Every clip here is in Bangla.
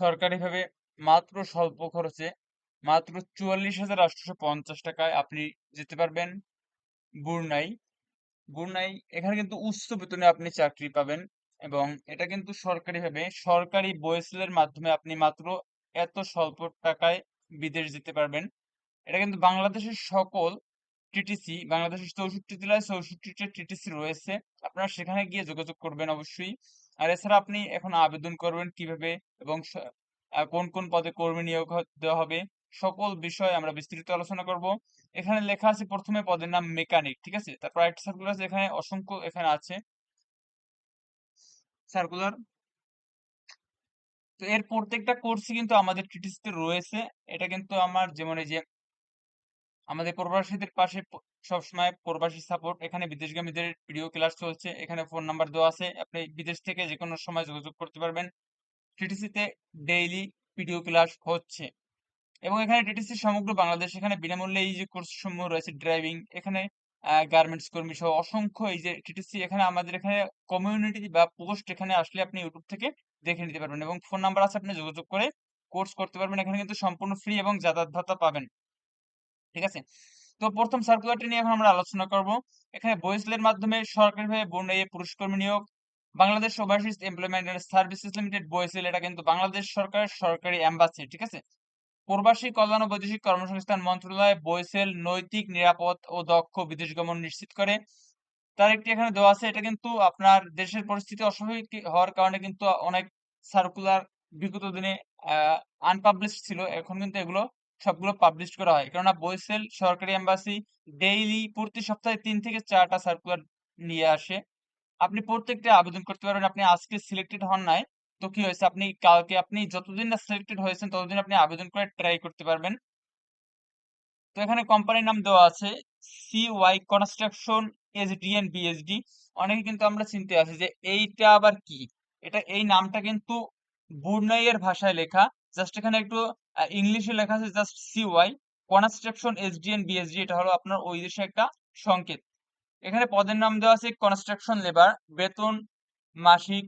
সরকারিভাবে মাত্র স্বল্প খরচে মাত্র চুয়াল্লিশ হাজার আটশোশো পঞ্চাশ টাকায় আপনি যেতে পারবেন বুরনাই। বুরনাই, এখানে কিন্তু উচ্চ বেতনে আপনি চাকরি পাবেন এবং এটা কিন্তু সরকারিভাবে, সরকারি বয়েসেলের মাধ্যমে আপনি মাত্র এত স্বল্প টাকায় বিদেশ যেতে পারবেন। এটা কিন্তু বাংলাদেশের সকল টিটিসি, বাংলাদেশের চৌষট্টি জেলায় চৌষট্টিটা টিটিসি রয়েছে। আপনারা সেখানে গিয়ে যোগাযোগ করবেন অবশ্যই। আর এছাড়া আপনি এখন আবেদন করবেন কীভাবে এবং কোন কোন পদে কর্মী নিয়োগ দেওয়া হবে, সকল বিষয়ে আমরা বিস্তারিত আলোচনা করব। এখানে লেখা আছে প্রথমে পদের নাম মেকানিক, ঠিক আছে? তারপর একটা সার্কুলার আছে, এখানে অসংখ্য এখানে আছে। সার্কুলার তো এর প্রত্যেকটা কোর্সই কিন্তু আমাদের টিটিসিতে রয়েছে। এটা কিন্তু আমার যেমন এই যে আমাদের প্রবাসীদের পাশে সবসময় প্রবাসী সাপোর্ট এখানে বিদেশগামীদের ভিডিও ক্লাস চলছে, এখানে ফোন নাম্বার দেওয়া আছে, আপনি বিদেশ থেকে যে কোনো সময় যোগাযোগ করতে পারবেন। টিটিসিতে ডেইলি ভিডিও ক্লাস হচ্ছে। এবং এখানে টিটিসি সমগ্র বাংলাদেশ, এখানে বিনামূল্যে এই যে কোর্স সমূহ রয়েছে ড্রাইভিং এখানে গার্মেন্টস কর্মী সহ অসংখ্য এই যে টিটিসি এখানে আমাদের এখানে কমিউনিটি বা পোস্ট এখানে আসলে আপনি ইউটিউব থেকে দেখে নিতে পারবেন। এবং ফোন নাম্বার আছে, আপনি যোগাযোগ করে কোর্স করতে পারবেন। এখানে কিন্তু সম্পূর্ণ ফ্রি এবং যাতায়াত ভাতা পাবেন। ঠিক আছে? তো প্রথম সার্কুলারটি নিয়ে এখন আমরা আলোচনা করব। এখানে বয়েসলের মাধ্যমে সরকারিভাবে বন্যায় পুরুষ কর্মী নিয়োগ, Bangladesh overseas employment and services limited BOESL এটা কিন্তু বাংলাদেশ সরকারের সরকারি এম্বাসি ঠিক আছে? প্রবাসী কল্যাণ ও বৈদেশিক কর্মসংস্থান মন্ত্রণালয় বয়েসেল নৈতিক, নিরাপদ ও দক্ষ বিদেশ গমন নিশ্চিত করে। তার একটি এখানে দেওয়া আছে, এটা কিন্তু আপনার দেশের পরিস্থিতি অস্বাভাবিক হওয়ার কারণে কিন্তু অনেক সার্কুলার বিগত দিনে আনপাবলিশ ছিল, এখন কিন্তু এগুলো সবগুলো পাবলিশ করা হয়। কেননা বইসেল সরকারি এম্বাসি ডেইলি প্রতি সপ্তাহে তিন থেকে চারটা সার্কুলার নিয়ে আসে। আপনি প্রত্যেকটা আবেদন করতে পারবেন। আপনি আজকে সিলেক্টেড হন নাই, তো কি হয়েছে? আপনি কালকে আপনি যতদিন না সিলেক্টেড হয়েছেন, ততদিন আপনি আবেদন করে ট্রাই করতে পারবেন। তো এখানে কোম্পানির নাম দেওয়া আছে C Y construction SDN BSD অনেকে কিন্তু আমরা চিনতে আছি যে এইটা আবার কি? এটা এই নামটা কিন্তু বুরনাইয়ের ভাষায় লেখা। জাস্ট এখানে একটু ইংলিশে লেখা আছে just C Y construction SDN BSD এটা হলো আপনার ওই দেশে একটা সংকেত। এখানে পদের নাম দেওয়া আছে কনস্ট্রাকশন লেবার বেতন মাসিক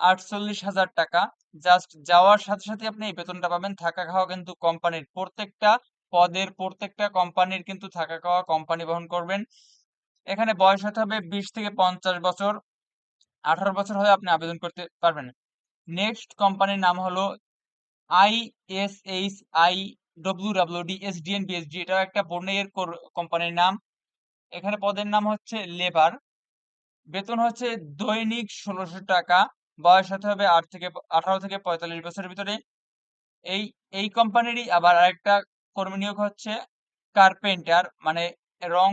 আটচল্লিশ হাজার টাকা। জাস্ট যাওয়ার সাথে সাথে আপনি এই বেতনটা পাবেন, থাকা খাওয়া কিন্তু কোম্পানির প্রত্যেকটা পদের, প্রত্যেকটা কোম্পানির কিন্তু থাকা খাওয়া কোম্পানি বহন করবেন। এখানে বয়স হতে হবে বিশ থেকে পঞ্চাশ বছর। আঠারো বছর হয়ে আপনি আবেদন করতে পারবেন। নেক্সট কোম্পানির নাম হলো I S H I W W D S D N BSD এটাও একটা বর্ণের কোম্পানির নাম। এখানে পদের নাম হচ্ছে লেবার বেতন হচ্ছে দৈনিক ষোলোশো টাকা, বয়স হতে হবে আট থেকে, আঠারো থেকে পঁয়তাল্লিশ বছরের ভিতরে। এই এই কোম্পানিরই আবার আরেকটা কর্মী নিয়োগ হচ্ছে কার্পেন্টার মানে রং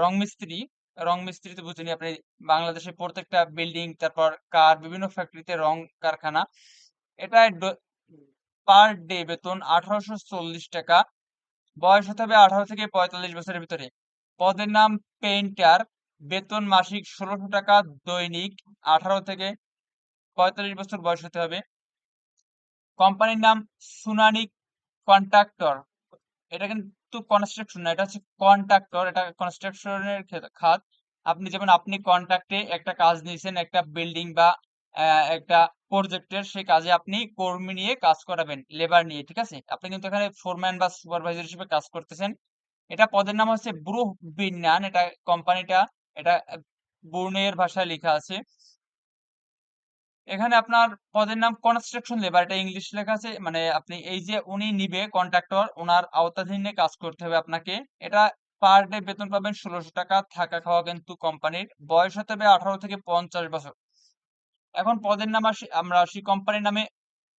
রং মিস্ত্রি। রং মিস্ত্রি তো বুঝেনি আপনি, বাংলাদেশে প্রত্যেকটা বিল্ডিং তারপর কার বিভিন্ন ফ্যাক্টরিতে রং কারখানা। এটা পার ডে বেতন আঠারোশো চল্লিশ টাকা। বয়স হতে হবে আঠারো থেকে পঁয়তাল্লিশ বছরের ভিতরে। পদের নাম পেইন্টার। বেতন মাসিক ষোলোশো টাকা, দৈনিক আঠারো থেকে পঁয়তাল্লিশ বছর বয়স হতে হবে। কোম্পানির নাম সুনানিক কন্ট্রাক্টর। এটা কিন্তু কনস্ট্রাকশন না, এটা হচ্ছে কন্ট্রাক্টর, এটা কনস্ট্রাকশনের খাত। আপনি যেমন, আপনি কন্ট্রাক্টে একটা কাজ নিয়েছেন, একটা বিল্ডিং বা একটা প্রজেক্টের সেই কাজে আপনি কর্মী নিয়ে কাজ করাবেন লেবার নিয়ে, ঠিক আছে? আপনি কিন্তু এখানে ফোরম্যান বা সুপারভাইজার হিসেবে কাজ করতেছেন। এটা পদের নাম হচ্ছে ব্রুহ বিন্যান এটা কোম্পানিটা এটা বুর্নের ভাষায় লেখা আছে। এখানে আপনার পদের নাম কনস্ট্রাকশন লেবার এটা ইংলিশ লেখা আছে। মানে আপনি এই যে উনি নিবে কন্ট্রাক্টর ওনার আওতাধীনে কাজ করতে হবে আপনাকে। এটা পার ডে বেতন পাবেন ষোলোশো টাকা, থাকা খাওয়া কিন্তু কোম্পানির বয়স হতে হবে আঠারো থেকে পঞ্চাশ বছর। এখন পদের নাম আসি, আমরা আসি কোম্পানির নামে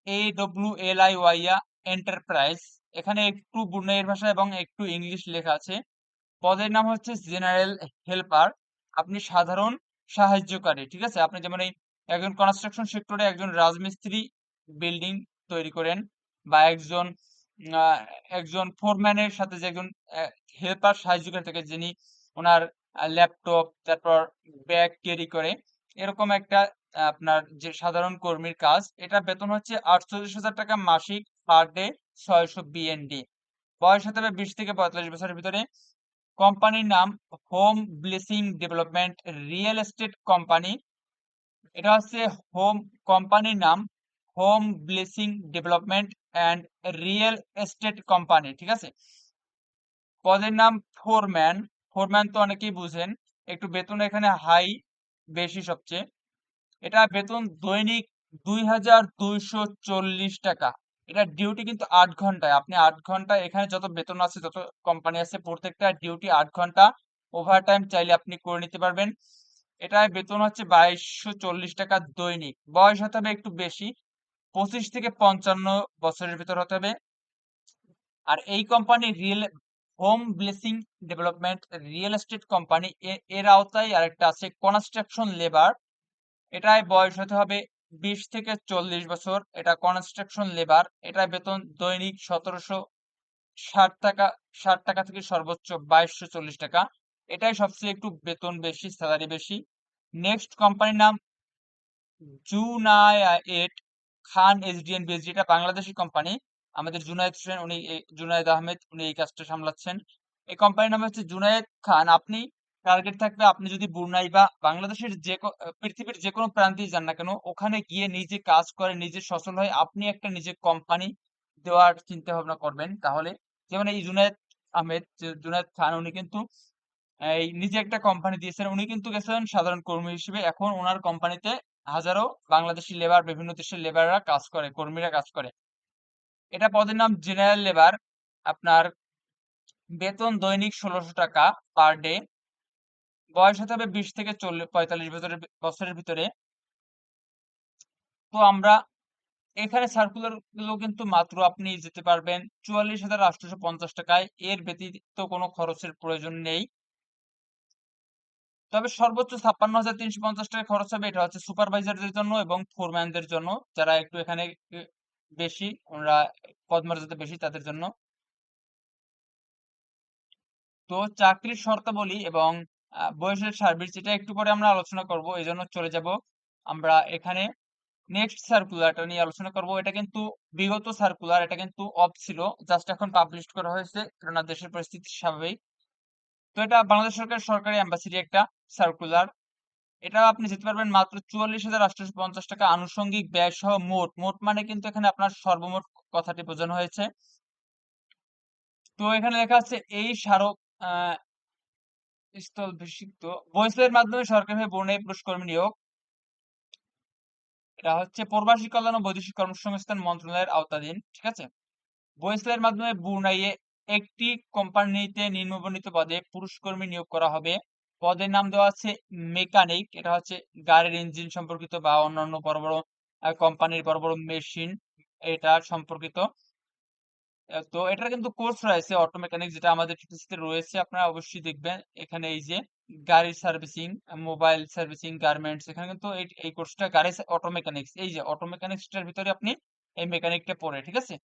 এ ডব্লিউ এল আই ওয়াইয়া এন্টারপ্রাইজ এখানে একটু বুর্নের ভাষা এবং একটু ইংলিশ লেখা আছে। পদের নাম হচ্ছে জেনারেল হেল্পার আপনি সাধারণ সাহায্যকারী, ঠিক আছে? আপনি যেমন এই একজন কনস্ট্রাকশন সেক্টরে একজন রাজমিস্ত্রি বিল্ডিং তৈরি করেন বা একজন একজন ফোরম্যানের সাথে যে একজন হেল্পার সাহায্যকারী থাকে যিনি ওনার ল্যাপটপ তারপর ব্যাগ ক্যারি করে। এরকম একটা আপনার যে সাধারণ কর্মীর কাজ, এটা বেতন হচ্ছে আটচল্লিশ হাজার টাকা মাসিক পার ডে ছয়শো বিএনডি বয়স হতে হবে বিশ থেকে পঁয়তাল্লিশ বছরের ভিতরে। কোম্পানির নাম home blessing development real estate company এটা হচ্ছে হোম কোম্পানির নাম home blessing development and real estate company ঠিক আছে? পদের নাম ফোরম্যান ফোরম্যান তো অনেকেই বুঝেন। একটু বেতন এখানে হাই বেশি সবচেয়ে। এটা বেতন দৈনিক দুই হাজার দুইশো চল্লিশ টাকা। এটা ডিউটি কিন্তু আট ঘন্টায়। আপনি আট ঘণ্টা এখানে যত বেতন আছে, যত কোম্পানি আছে, প্রত্যেকটা ডিউটি আট ঘণ্টা ওভার টাইম চাইলে আপনি করে নিতে পারবেন। এটায় বেতন হচ্ছে বাইশশো চল্লিশ টাকা দৈনিক। বয়স হতে হবে একটু বেশি, পঁচিশ থেকে পঞ্চান্ন বছরের ভিতর হতে হবে। আর এই company real home blessing development real estate company এর আওতায় আরেকটা আছে কনস্ট্রাকশন লেবার এটায় বয়স হতে হবে বিশ থেকে চল্লিশ বছর। এটা কনস্ট্রাকশন লেবার এটা বেতন দৈনিক সতেরোশো ষাট টাকা ষাট টাকা থেকে সর্বোচ্চ বাইশশো চল্লিশ টাকা। এটাই সবচেয়ে একটু বেতন বেশি স্যালারি বেশি। নেক্সট কোম্পানির নাম Junaid Khan S SDN BSD এটা বাংলাদেশি কোম্পানি আমাদের জুনায়েদ হোসেন উনি জুনায়েদ আহমেদ উনি এই কাজটা সামলাচ্ছেন। এই কোম্পানির নাম হচ্ছে জুনায়েদ খান আপনি টার্গেট থাকবে আপনি যদি বুনাই বা বাংলাদেশের যে পৃথিবীর যে কোনো প্রান্তেই যান না কেন, ওখানে গিয়ে নিজে কাজ করে, নিজে সচল হয়ে আপনি একটা নিজে কোম্পানি দেওয়ার চিন্তা ভাবনা করবেন। তাহলে যেমন এই জুনায়েদ আহমেদ জুনায়েদ খান, উনি কিন্তু এই নিজে একটা কোম্পানি দিয়েছেন। উনি কিন্তু গেছেন সাধারণ কর্মী হিসেবে। এখন ওনার কোম্পানিতে হাজারো বাংলাদেশি লেবার বিভিন্ন দেশের লেবাররা কাজ করে, কর্মীরা কাজ করে। এটা পদের নাম জেনারেল লেবার আপনার বেতন দৈনিক ষোলোশো টাকা পার ডে বয়স হতে হবে বিশ থেকে চল্লিশ পঁয়তাল্লিশ বছরের বছরের ভিতরে। তো আমরা এখানে সার্কুলারগুলো কিন্তু মাত্র আপনি যেতে পারবেন চুয়াল্লিশ হাজার আটশোশো পঞ্চাশ টাকায়। এর ব্যতীত কোনো খরচের প্রয়োজন নেই। তবে সর্বোচ্চ ছাপ্পান্ন হাজার তিনশো পঞ্চাশ টাকা খরচ হবে। এটা হচ্ছে সুপারভাইজারদের জন্য এবং ফোরম্যানদের জন্য। যারা একটু এখানে বেশি ওনারা পদমর্যাদা বেশি তাদের জন্য। তো চাকরির শর্তাবলী এবং বয়সের সার্ভিস এটা একটু পরে আমরা আলোচনা করব, এই জন্য চলে যাব। আমরা এখানে নেক্সট সার্কুলারটা নিয়ে আলোচনা করব। এটা কিন্তু বিগত সার্কুলার এটা কিন্তু অফ ছিল জাস্ট এখন পাবলিশ করা হয়েছে কেননা দেশের পরিস্থিতি স্বাভাবিক। তো এটা বাংলাদেশ সরকার সরকারি অ্যাম্বাসিডি একটা সার্কুলার এটা আপনি যেতে পারবেন মাত্র চুয়াল্লিশ হাজার আটশোশো পঞ্চাশ টাকা আনুষঙ্গিক ব্যয় সহ মোট। মোট মানে কিন্তু এখানে আপনার সর্বমোট কথাটি বোঝানো হয়েছে। তো এখানে লেখা আছে, এই স্মারক স্থল বৈসের মাধ্যমে সরকারিভাবে বর্ণালী পুরুষ কর্মী নিয়োগ। এটা হচ্ছে প্রবাসী কল্যাণ ও বৈদেশিক কর্মসংস্থান মন্ত্রণালয়ের আওতাধীন, ঠিক আছে? মাধ্যমে একটি কোম্পানিতে নিম্নবর্ণিত পদে পুরুষ কর্মী নিয়োগ করা হবে। পদের নাম দেওয়া আছে মেকানিক, এটা হচ্ছে গাড়ির ইঞ্জিন সম্পর্কিত বা অন্যান্য বড় বড় কোম্পানির বড় বড় মেশিন, এটা সম্পর্কিত। তো এটার কিন্তু কোর্স রয়েছে অটো মেকানিক যেটা আমাদের টিটিসিতে রয়েছে। আপনারা অবশ্যই দেখবেন এখানে এই যে গাড়ির সার্ভিসিং মোবাইল সার্ভিসিং গার্মেন্টস এখানে কিন্তু এই কোর্সটা গাড়ি অটো মেকানিক্স এই যে অটো মেকানিক্সটার ভিতরে আপনি এই মেকানিকটা পড়ে, ঠিক আছে?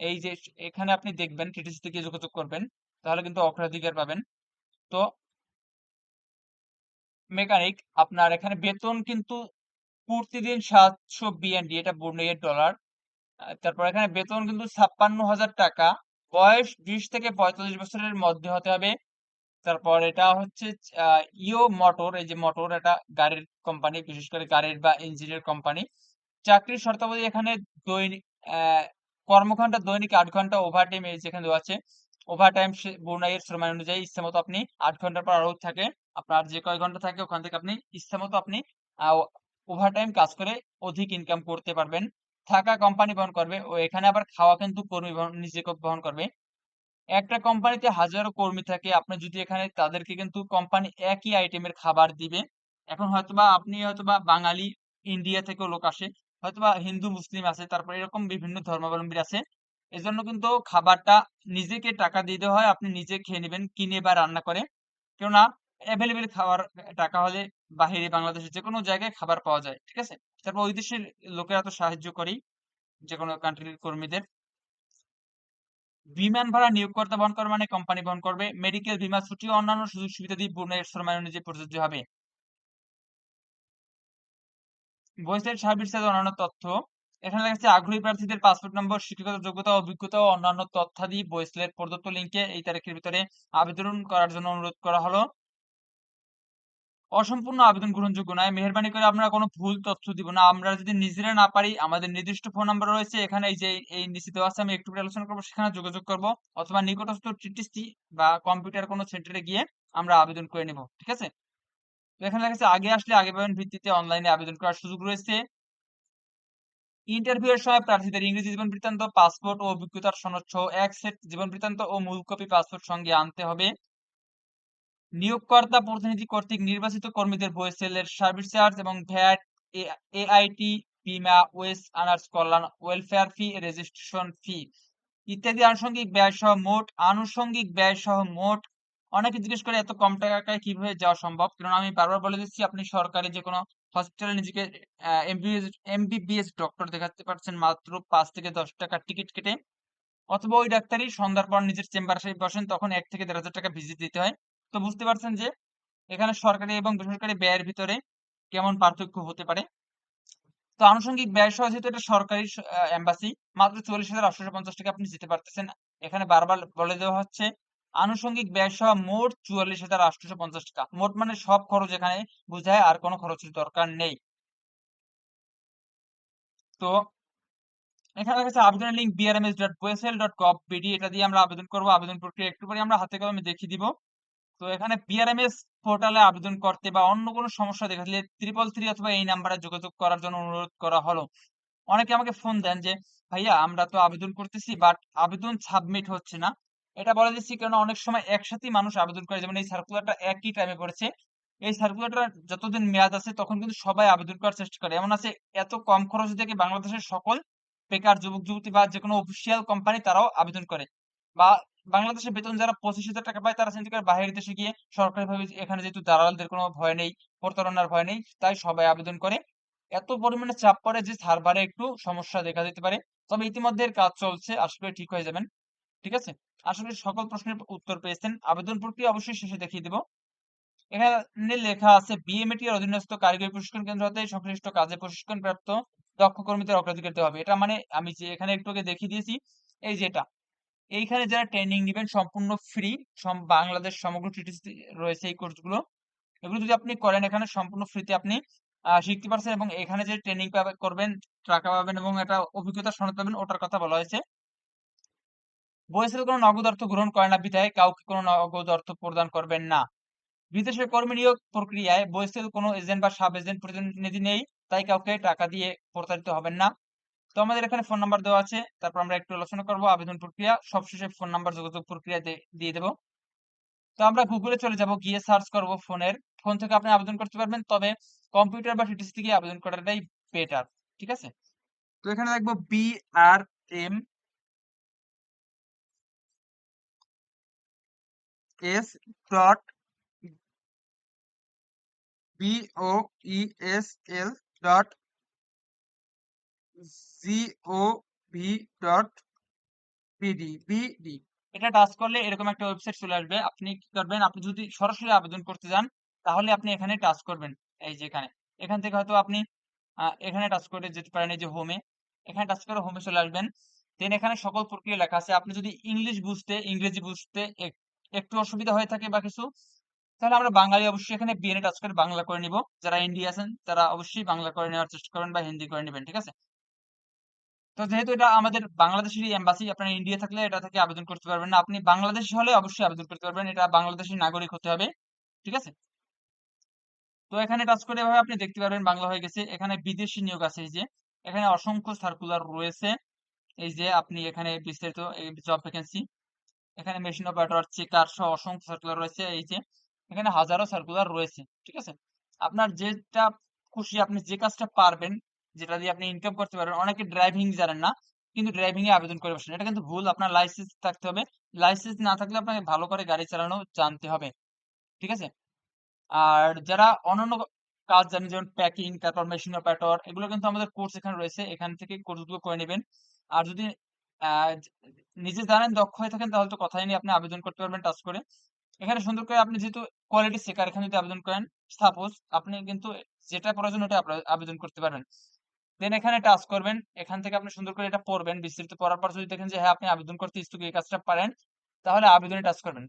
এই যে এখানে আপনি দেখবেন টিটিসি থেকে যোগাযোগ করবেন, তাহলে কিন্তু অগ্রাধিকার পাবেন। তো মেকানিক আপনার এখানে বেতন কিন্তু প্রতিদিন সাতশো বিএনডি এটা বুর্নিয়ের ডলার তারপর এখানে বেতন কিন্তু ছাপ্পান্ন হাজার টাকা। বয়স বিশ থেকে পঁয়তাল্লিশ বছরের মধ্যে হতে হবে। তারপর এটা হচ্ছে ইও মোটর, এই যে মোটর, এটা গাড়ির কোম্পানি বিশেষ করে গাড়ির বা ইঞ্জিনের কোম্পানি চাকরির শর্তাবলী এখানে দৈনিক কর্মঘন্টা দৈনিক আট ঘণ্টা ওভার টাইম যেখানে দেওয়া আছে। ওভার টাইম বুনাইয়ের শ্রম অনুযায়ী ইচ্ছা মতো আপনি আট ঘণ্টার পর আরও থাকে। আপনার যে কয় ঘণ্টা থাকে ওখান থেকে আপনি ইচ্ছা মতো আপনি ওভার টাইম কাজ করে অধিক ইনকাম করতে পারবেন। থাকা কোম্পানি বহন করবে ও এখানে আবার খাওয়া কিন্তু কর্মী নিজে বহন করবে। একটা কোম্পানিতে হাজারো কর্মী থাকে, আপনি যদি এখানে তাদেরকে কিন্তু কোম্পানি একই আইটেমের খাবার দিবে এখন হয়তোবা আপনি হয়তোবা বাঙালি ইন্ডিয়া থেকেও লোক আসে, হয়তোবা হিন্দু, মুসলিম আছে, তারপর এরকম বিভিন্ন ধর্মাবলম্বী আছে, এজন্য কিন্তু খাবারটা নিজেকে টাকা দিতে হয়, আপনি নিজে খেয়ে নেবেন, কিনে বা রান্না করে। কেননা অ্যাভেলেবেল খাবার টাকা হলে বাহিরে বাংলাদেশের যে কোনো জায়গায় খাবার পাওয়া যায়, ঠিক আছে? তারপর ওই দেশের লোকেরা তো সাহায্য করেই যে কোনো কান্ট্রির কর্মীদের। বিমান ভাড়া নিয়োগকর্তা বহন করবে মানে কোম্পানি বহন করবে। মেডিকেল বিমা, ছুটি অন্যান্য সুযোগ সুবিধা দিয়ে পূর্ণের শ্রমায় অনুযায়ী প্রযোজ্য হবে। বইসের সার্ভিস অন্যান্য তথ্য। এখানে লেখা আগ্রহী প্রার্থীদের পাসপোর্ট নম্বর শিক্ষাগত যোগ্যতা অভিজ্ঞতা ও অন্যান্য তথ্যাদি বইসলের প্রদত্ত লিঙ্কে এই তারিখের ভিতরে আবেদন করার জন্য অনুরোধ করা হলো। অসম্পূর্ণ আবেদন গ্রহণযোগ্য নয়। মেহরবানি করে আপনারা কোনো ভুল তথ্য দিব না। আমরা যদি নিজেরা না পারি, আমাদের নির্দিষ্ট ফোন নাম্বার রয়েছে। এখানে এই যে, এই নিচে দেওয়া আছে, আমি একটু আলোচনা করব। সেখানে যোগাযোগ করব। অথবা নিকটস্থ টিটিসি বা কম্পিউটার কোনো সেন্টারে গিয়ে আমরা আবেদন করে নেব। ঠিক আছে? তো এখানে আছে আগে আসলে আগে পাবেন ভিত্তিতে অনলাইনে আবেদন করার সুযোগ রয়েছে। ইন্টারভিউ এর সময় প্রার্থীদের ইংরেজি জীবন বৃত্তান্ত, পাসপোর্ট ও অভিজ্ঞতার সনদ সহ এক সেট জীবন বৃত্তান্ত ও মূল কপি পাসপোর্ট সঙ্গে আনতে হবে। নিয়োগকর্তা প্রতিনিধি কর্তৃক নির্বাচিত কর্মীদের বইসেলের সার্ভিস চার্জ এবং ভ্যাট এআইটি বিমা ওয়েস আনার্স কল্যাণ ওয়েলফেয়ার ফি রেজিস্ট্রেশন ফি ইত্যাদি আনুষঙ্গিক ব্যয় সহ মোট, আনুষঙ্গিক ব্যয় সহ মোট অনেকে জিজ্ঞেস করে এত কম টাকায় কীভাবে যাওয়া সম্ভব? কারণ আমি বারবার বলে দিচ্ছি, আপনি সরকারি যে কোনো হসপিটালে নিজেকে এমবিবিএস এমবিবিএস ডক্টর দেখাতে পারছেন মাত্র পাঁচ থেকে দশ টাকার টিকিট কেটে। অথবা ওই ডাক্তারই সন্ধ্যার পর নিজের চেম্বারে বসেন, তখন এক থেকে দেড় হাজার টাকা ভিজিট দিতে হয়। তো বুঝতে পারছেন যে এখানে সরকারি এবং বেসরকারি ব্যয়ের ভিতরে কেমন পার্থক্য হতে পারে। তো আনুষঙ্গিক ব্যয় সহ যেহেতু এটা সরকারি এম্বাসি মাত্র চল্লিশ হাজার আটশো পঞ্চাশ টাকা আপনি যেতে পারতেছেন। এখানে বারবার বলে দেওয়া হচ্ছে, আনুষঙ্গিক ব্যয় সহ মোট চুয়াল্লিশ হাজার আটশো পঞ্চাশ টাকা। মোট মানে সব খরচ এখানে বুঝায়, আর কোনো খরচের দরকার নেই। তো এখানে দেখা যাচ্ছে আবেদনের link BRMS dot BOESL dot gov BD এটা দিয়ে আমরা আবেদন করব। আবেদন প্রক্রিয়া একটু পরে আমরা হাতে কলমে দেখিয়ে দিব। তো এখানে বিআরএমএস পোর্টালে আবেদন করতে বা অন্য কোনো সমস্যা দেখা দিলে ত্রিপল থ্রি অথবা এই নাম্বারে যোগাযোগ করার জন্য অনুরোধ করা হলো। অনেকে আমাকে ফোন দেন যে, ভাইয়া, আমরা তো আবেদন করতেছি বাট আবেদন সাবমিট হচ্ছে না। এটা বলে দিচ্ছি কারণ অনেক সময় একসাথেই মানুষ আবেদন করে। যেমন এই সার্কুলারটা একই টাইমে করেছে এই সার্কুলারটা যতদিন মেয়াদ আছে, তখন কিন্তু সবাই আবেদন করার চেষ্টা করে। এমন আছে, এত কম খরচ থেকে বাংলাদেশের সকল বেকার যুবক যুবতী বা যে কোনো অফিসিয়াল কোম্পানি তারাও আবেদন করে। বা বাংলাদেশের বেতন যারা পঁচিশ হাজার টাকা পায়, তারা চিন্তা করে বাইরের দেশে গিয়ে সরকারিভাবে এখানে যেহেতু দালালদের কোনো ভয় নেই, প্রতারণার ভয় নেই, তাই সবাই আবেদন করে। এত পরিমাণে চাপ পড়ে যে সার্ভারে একটু সমস্যা দেখা দিতে পারে। তবে ইতিমধ্যে কাজ চলছে করি ঠিক হয়ে যাবেন। ঠিক আছে? করি সকল প্রশ্নের উত্তর পেয়েছেন। আবেদন প্রক্রিয়া অবশ্যই শেষে দেখিয়ে দেবো। এখানে লেখা আছে বিএমএটি এর অধীনস্থ কারিগরি প্রশিক্ষণ কেন্দ্র হতে সংশ্লিষ্ট কাজে প্রশিক্ষণ প্রাপ্ত দক্ষ কর্মীদের অগ্রাধিকার দিতে হবে। এটা মানে আমি যে এখানে একটু আগে দেখিয়ে দিয়েছি, এই যেটা এইখানে যারা ট্রেনিং নেবেন, সম্পূর্ণ ফ্রি বাংলাদেশ সমগ্র টিটিসি রয়েছে এই কোর্সগুলো এগুলো যদি আপনি করেন এখানে, সম্পূর্ণ ফ্রিতে আপনি শিখতে পারছেন এবং এখানে যে ট্রেনিং করবেন, টাকা পাবেন এবং একটা অভিজ্ঞতা সনদ পাবেন, ওটার কথা বলা হয়েছে। বয়সের কোনো নগদ অর্থ গ্রহণ করে না বিধায় কাউকে কোনো নগদ অর্থ প্রদান করবেন না। বিদেশের কর্মী নিয়োগ প্রক্রিয়ায় বয়সের কোনো এজেন্ট বা সাব এজেন্ট প্রতিনিধি নেই, তাই কাউকে টাকা দিয়ে প্রতারিত হবেন না। তো আমাদের এখানে ফোন নাম্বার দেওয়া আছে। তারপর আমরা একটু আলোচনা করব, আবেদন প্রক্রিয়া, সবশেষে ফোন নাম্বার যোগাযোগ প্রক্রিয়া দিয়ে দেব। তো আমরা গুগলে চলে যাব, গিয়ে সার্চ করব ফোনের ফোন থেকে আপনি আবেদন করতে পারবেন, তবে কম্পিউটার বা টিটিসি থেকে আবেদন করাটাই বেটার ঠিক আছে? তো এখানে দেখব B R M S dot B O E L dot BD এটা টাচ করলে এরকম একটা ওয়েবসাইট চলে আসবে। আপনি কি করবেন? আপনি যদি সরাসরি আবেদন করতে যান, তাহলে আপনি এখানে টাচ করবেন। এই যে এখানে। এখান থেকে হয়তো আপনি এখানে টাচ করে যেতে পারেন এই যে হোমে এখানে টাচ করে হোমে চলে আসবেন। দেন এখানে সকল প্রক্রিয়া লেখা আছে। আপনি যদি ইংলিশ বুঝতে, ইংরেজি বুঝতে একটু অসুবিধা হয়ে থাকে বা কিছু, তাহলে আমরা বাঙালি অবশ্যই এখানে বিএনএ টাচ করে বাংলা করে নিব। যারা ইন্ডিয়া আছেন, তারা অবশ্যই বাংলা করে নেওয়ার চেষ্টা করবেন বা হিন্দি করে নেবেন, ঠিক আছে? তো যেহেতু এটা আমাদের বাংলাদেশেরই এম্বাসি আপনার ইন্ডিয়া থাকলে এটা থেকে আবেদন করতে পারবেন না। আপনি বাংলাদেশি হলে অবশ্যই আবেদন করতে পারবেন। এটা বাংলাদেশি নাগরিক হতে হবে। ঠিক আছে? তো এখানে টাচ করে এভাবে আপনি দেখতে পারবেন বাংলা হয়ে গেছে। এখানে বিদেশি নিয়োগ আছে এই যে। এখানে অসংখ্য সার্কুলার রয়েছে। এই যে আপনি এখানে বিস্তারিত জব ভ্যাকেন্সি এখানে মেশিন অপারেটর চেকার সহ অসংখ্য সার্কুলার রয়েছে এই যে। এখানে হাজারো সার্কুলার রয়েছে। ঠিক আছে? আপনার যেটা খুশি, আপনি যে কাজটা পারবেন যেটা দিয়ে আপনি ইনকাম করতে পারবেন। অনেকে ড্রাইভিং জানেন না, কিন্তু ড্রাইভিং এ আবেদন করে বসেন। এটা কিন্তু ভুল, আপনার লাইসেন্স থাকতে হবে। লাইসেন্স না থাকলে আপনাকে ভালো করে গাড়ি চালানো জানতে হবে। ঠিক আছে? আর যারা অন্যান্য কাজ জানেন, যেমন প্যাকিং তারপর মেশিন অপারেটর এগুলো কিন্তু আমাদের কোর্স এখানে রয়েছে। এখান থেকে কোর্সগুলো করে নেবেন। আর যদি নিজে জানেন, দক্ষ হয়ে থাকেন, তাহলে তো কথাই নেই। আপনি আবেদন করতে পারবেন টাচ করে। এখানে সুন্দর করে আপনি যেহেতু কোয়ালিটি চেকার এখানে যদি আবেদন করেন সাপোজ আপনি কিন্তু যেটা প্রয়োজন ওটা আবেদন করতে পারবেন। দেন এখানে টাচ করবেন, এখান থেকে আপনি সুন্দর করে এটা পড়বেন, বিস্তৃত পড়ার পর যদি দেখেন যে হ্যাঁ আপনি আবেদন করতে ইচ্ছুক এই কাজটা পারেন, তাহলে আবেদনে টাচ করবেন।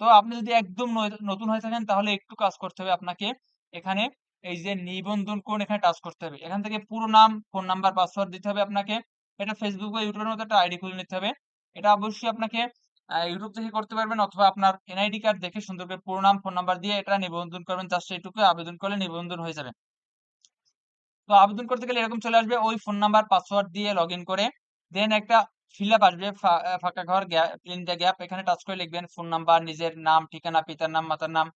তো আপনি যদি একদম নতুন হয়ে থাকেন, তাহলে একটু কাজ করতে হবে আপনাকে। এখানে এই যে নিবন্ধন করুন এখানে টাচ করতে হবে। এখান থেকে পুরো নাম ফোন নাম্বার পাসওয়ার্ড দিতে হবে আপনাকে। এটা ফেসবুক বা ইউটিউবের মতো একটা আইডি খুলে নিতে হবে। এটা অবশ্যই আপনাকে ইউটিউব থেকে করতে পারবেন অথবা আপনার এনআইডি কার্ড দেখে সুন্দর করে পুরো নাম ফোন নাম্বার দিয়ে এটা নিবন্ধন করবেন। জাস্ট এইটুকু আবেদন করলে নিবন্ধন হয়ে যাবে। তো আবেদন করতে গেলে এরকম চলে আসবে, ওই ফোন নাম্বার পাসওয়ার্ড দিয়ে লগ করে দেন একটা ফিল আপ আসবে ফাঁকা ঘর দ্য গ্যাপ এখানে টাচ করে লিখবেন ফোন নাম্বার নিজের নাম, ঠিকানা, পিতার নাম, মাতার নাম,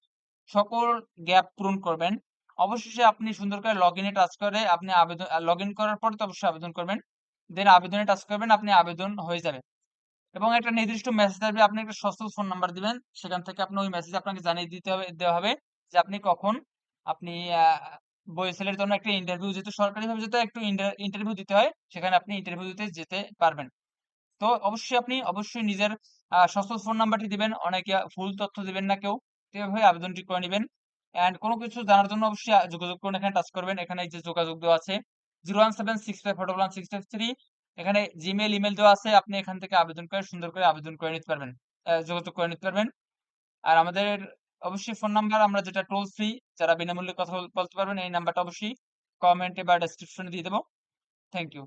সকল গ্যাপ পূরণ করবেন। অবশেষে আপনি সুন্দর করে লগ ইনে টাচ করে আপনি আবেদন লগ ইন করার পর তো অবশ্যই আবেদন করবেন দেন আবেদনে টাচ করবেন, আপনি আবেদন হয়ে যাবে। এবং একটা নির্দিষ্ট মেসেজ আসবে, আপনি একটা সস্তা ফোন নাম্বার দিবেন, সেখান থেকে আপনি ওই মেসেজ আপনাকে জানিয়ে দিতে হবে, দেওয়া হবে যে আপনি কখন আপনি বইসেলের জন্য একটা ইন্টারভিউ যেহেতু সরকারিভাবে যেহেতু একটু ইন্টারভিউ দিতে হয়, সেখানে আপনি ইন্টারভিউ দিতে যেতে পারবেন। তো অবশ্যই আপনি অবশ্যই নিজের সস্তা ফোন নাম্বারটি দিবেন, অনেকে ফুল তথ্য দিবেন না কেউ, এভাবে আবেদনটি করে নেবেন। এন্ড কোনো কিছু জানার জন্য অবশ্যই যোগাযোগ করুন, এখানে টাচ করবেন, এখানে যে যোগাযোগ দেওয়া আছে zero one seven six five four one six five three এখানে জিমেল ইমেল দেওয়া আছে, আপনি এখান থেকে আবেদন করে, সুন্দর করে আবেদন করে নিতে পারবেন যোগাযোগ করে নিতে পারবেন। আর আমাদের অবশ্যই ফোন নাম্বার আমরা যেটা টোল ফ্রি যারা বিনামূল্যে কথা বলতে পারবেন, এই নাম্বারটা অবশ্যই কমেন্টে বা ডেসক্রিপশনে দিয়ে দেবো। Thank you